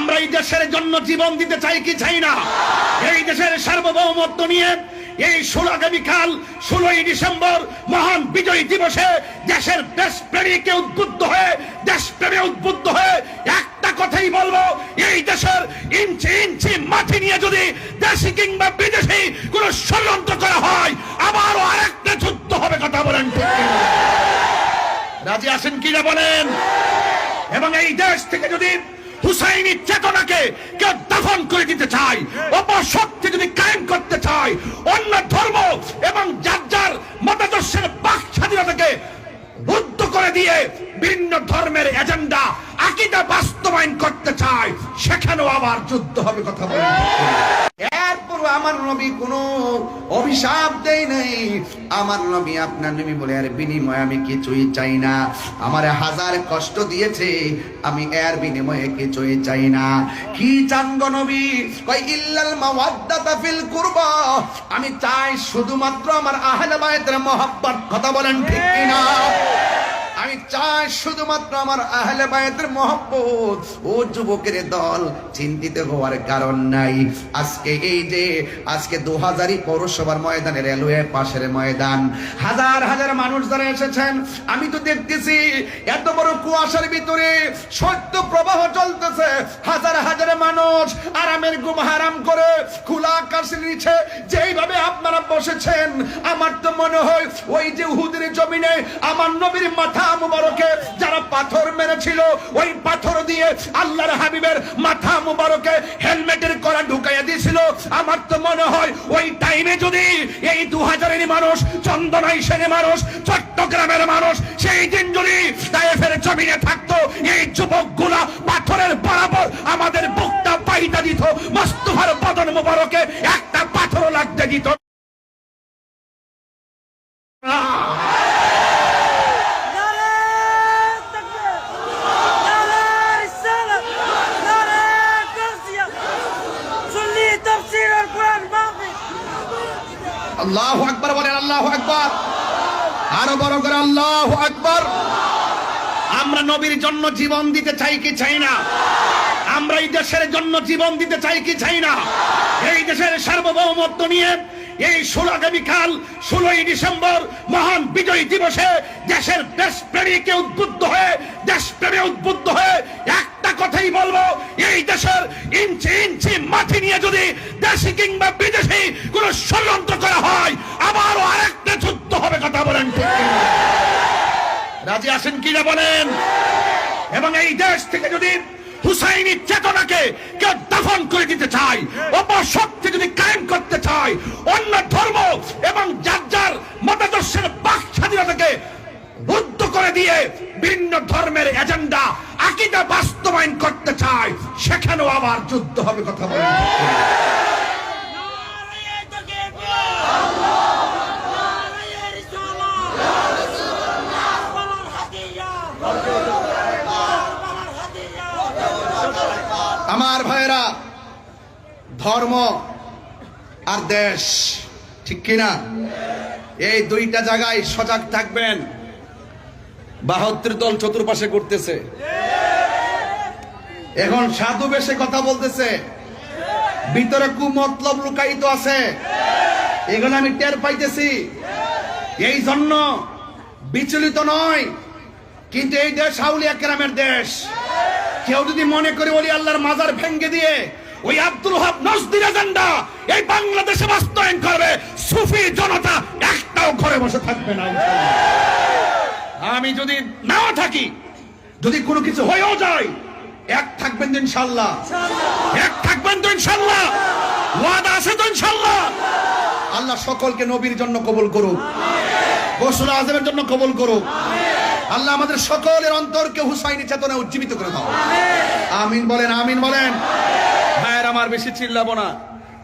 আমরা এই দেশের জন্য জীবন দিতে চাই কি চাই না এই দেশের সার্বভৌমত্ব নিয়ে এই ষোলো আগামীকাল ষোলোই ডিসেম্বর মহান বিজয় দিবসে দেশের দেশপ্রেমীকে উদ্বুদ্ধ হয়ে দেশপ্রেমে উদ্বুদ্ধ হয়ে একটা কথাই বলব, এই দেশের ইঞ্চি ইঞ্চি মাটি নিয়ে যদি দেশি কিংবা বিদেশি কোন ষড়যন্ত্র করা হয়, আবারও আরেকটা যুদ্ধ হবে কথা বলেন? রাজি আছেন কিনা বলেন এবং এই দেশ থেকে যদি হুসাইনি চেতনাকে কেউ দাফন করে দিতে চায় অপশক্তি যদি কায়েম করতে চায়, অন্য ধর্ম এবং যার যার মতাদর্শের বাক স্বাধীনতাকে রুদ্ধ করে দিয়ে ভিন্ন ধর্মের এজেন্ডা, আকিদা বাস্তবায়ন করতে চায়, সেখানেও আবার যুদ্ধ হবে কথা এরপর আমার নবী কোনো অভিশাপ দেয় নাই। আমার নবী আপনার নবী বলে, আর বিনিময়ে আমি কিছুই চাই না। আমার হাজার কষ্ট দিয়েছে, আমি এর বিনিময়ে কিছুই চাই না। কি চান গো নবী? কই ইল্লাল মাওয়াদ্দাতা ফিল কুরবা। আমি চাই শুধুমাত্র আমার আহলে বায়তের মহব্বত, কথা বলেন ঠিক কিনা? চাই শুধুমাত্র আমার আহলে বায়াতের মহব্বত। ও যুবকের দল চিন্তিত হওয়ার কারণ নাই। আজকে এই যে, আজকে দু হাজারই পৌরসভার ময়দানে রেলওয়ে পাশের ময়দান। হাজার হাজার মানুষ যারা এসেছেন, আমি তো দেখতেছি এত বড় কুয়াশার ভিতরে সত্য প্রবাহ চলতেছে। হাজার হাজার মানুষ আরামের ঘুম হারাম করে খোলা আকাশের নিচে যেইভাবে আপনারা বসেছেন, আমার তো মনে হয় ওই যে উহুদের জমিনে আমার নবীর মাথা মুবারকে যারা পাথর মেরেছিল ওই পাথর দিয়ে আল্লাহর হাবিবের মাথা মুবারকে হেলমেটের করা ঢুকাইয়া দিয়েছিল আমার তো মনে হয় ওই টাইমে যদি এই দু হাজারের মানুষ, চন্দনাই সেনের মানুষ, চট্টগ্রামের মানুষ, সেই দিন যদি তাইফের জমিনে থাকতো, এই যুবকগুলা পাথরের বরাবর আমাদের বুকটা পাইটা দিত, মস্তফার বদন মুবারকে একটা পাথর লাগতে দিত। আল্লাহ আকবার বলেন, আল্লাহ আকবার। আরও বড় করে, আল্লাহ আকবার। আমরা নবীর জন্য জীবন দিতে চাই কি চাই না? আমরা এই দেশের জন্য জীবন দিতে চাই কি চাই না? এই দেশের সার্বভৌমত্ব নিয়ে এই ষোলো আগামীকাল ষোলোই ডিসেম্বর মহান বিজয় দিবসে দেশের দেশপ্রেমীকে উদ্বুদ্ধ হয়ে, দেশপ্রেমে উদ্বুদ্ধ হয়ে একটা কথাই বলব, এই দেশের ইঞ্চি ইঞ্চি মাটি নিয়ে যদি দেশি কিংবা বিদেশি কোন ষড়যন্ত্র করা হয়, আবারও আরেকটা যুদ্ধ হবে কথা বলেন? রাজি আছেন কিনা বলেন এবং এই দেশ থেকে যদি হুসাইনি চেতনাকে কেউ দাফন করে দিতে চায় অপশক্তি যদি কায়েম করতে চায়, অন্য ধর্ম এবং যার যার মতাদর্শের বাক স্বাধীনতাকে রুদ্ধ করে দিয়ে ভিন্ন ধর্মের এজেন্ডা জয়েন করতে চায় সেখানেও আবার যুদ্ধ হবে কথা বলে। আমার ভাইরা ধর্ম আর দেশ, ঠিক কিনা? এই দুইটা জায়গায় সজাগ থাকবেন। বাহাত্তর দল চতুর্পাশে করতেছে এখন সাধু বেশে কথা বলতেছে। ভিতরে কু মতলব লুকায়িত আছে। এগুলো আমি টের পাইতেছি। এই জন্য বিচলিত নয়, কিন্তু এই দেশ আউলিয়া কেরামের দেশ। কেউ যদি মনে করে ওলি আল্লাহর মাজার ভেঙ্গে দিয়ে ওই আব্দুল হাব নজদির এজেন্ডা এই বাংলাদেশে বাস্তবায়ন করবে, সুফি জনতা একটাও ঘরে বসে থাকবে না আমি যদি নাও থাকি, যদি কোনো কিছু হয়েও যায় এক থাকবেন তো ইনশাল্লাহ এক থাকবেন তো ইনশাল্লাহ ওয়াদা আছে তো ইনশাল্লাহ আল্লাহ সকলকে নবীর জন্য কবুল করুক। গোসল আজমের জন্য কবুল করুক। আল্লাহ আমাদের সকলের অন্তরকে হুসাইনি চেতনা উজ্জীবিত করে দাও। আমিন বলেন আমিন বলেন। ভাইয়ের আমার বেশি চিল্লাবো না।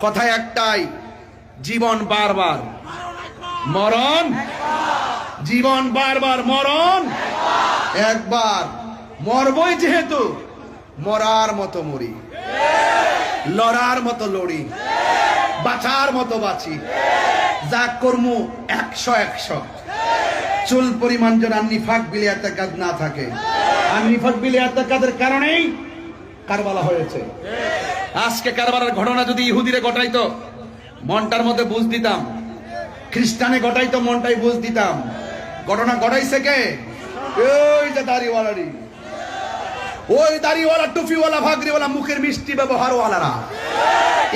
কথা একটাই, জীবন বারবার। মরণ। জীবন বারবার মরণ। একবার। মরবই যেহেতু। মরার মতো মরি। লড়ার মতো লড়ি। বাঁচার মতো বাঁচি। যা কর্ম একশো একশো। চুল পরিমাণ যেন নিফাক বিলে কাজ না থাকে। আর নিফাক বিলে কাজের কারণেই কারবালা হয়েছে। আজকে কারবালার ঘটনা যদি ইহুদিরে ঘটাইতো, মনটার মধ্যে বুঝ দিতাম। খ্রিস্টানে ঘটাইতো, মনটাই বুঝ দিতাম। ঘটনা ঘটাইছে কে? ওই যে দাড়িওয়ালারি। ওই দাড়িওয়ালা, টুপিওয়ালা, ভাগরিওয়ালা, মুখের মিষ্টি ব্যবহারওয়ালারা।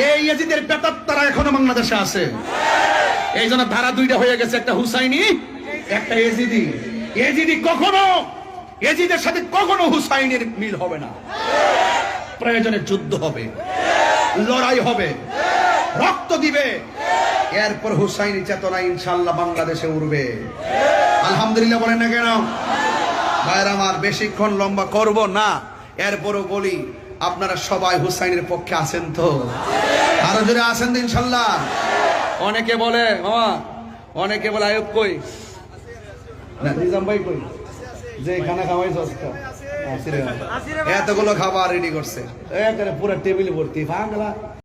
এই এজিদের পেতাত্তারা এখনও বাংলাদেশে আছে। এই জন্য ধারা দুইটা হয়ে গেছে, একটা হুসাইনি, একটা এজিদি এজিদি কখনো এজিদের সাথে কখনো হুসাইনের মিল হবে না। প্রয়োজনে যুদ্ধ হবে, লড়াই হবে, রক্ত দিবে। এরপর হুসাইনি চেতনা ইনশাল্লাহ বাংলাদেশে উঠবে আলহামদুলিল্লাহ বলেন না কেন? ভাইয়ের আমার বেশিক্ষণ লম্বা করব না। এরপরও বলি আপনারা সবাই হুসাইনের পক্ষে আছেন তো? আরও জোরে আছেন তো ইনশাল্লাহ? অনেকে বলে মামা অনেকে বলে আয়ব কই? নিজাম ভাই কই? যে খানা খাওয়াই সস্তা এতগুলো খাবার রেডি করছে। পুরো টেবিল ভর্তি। ভাঙলা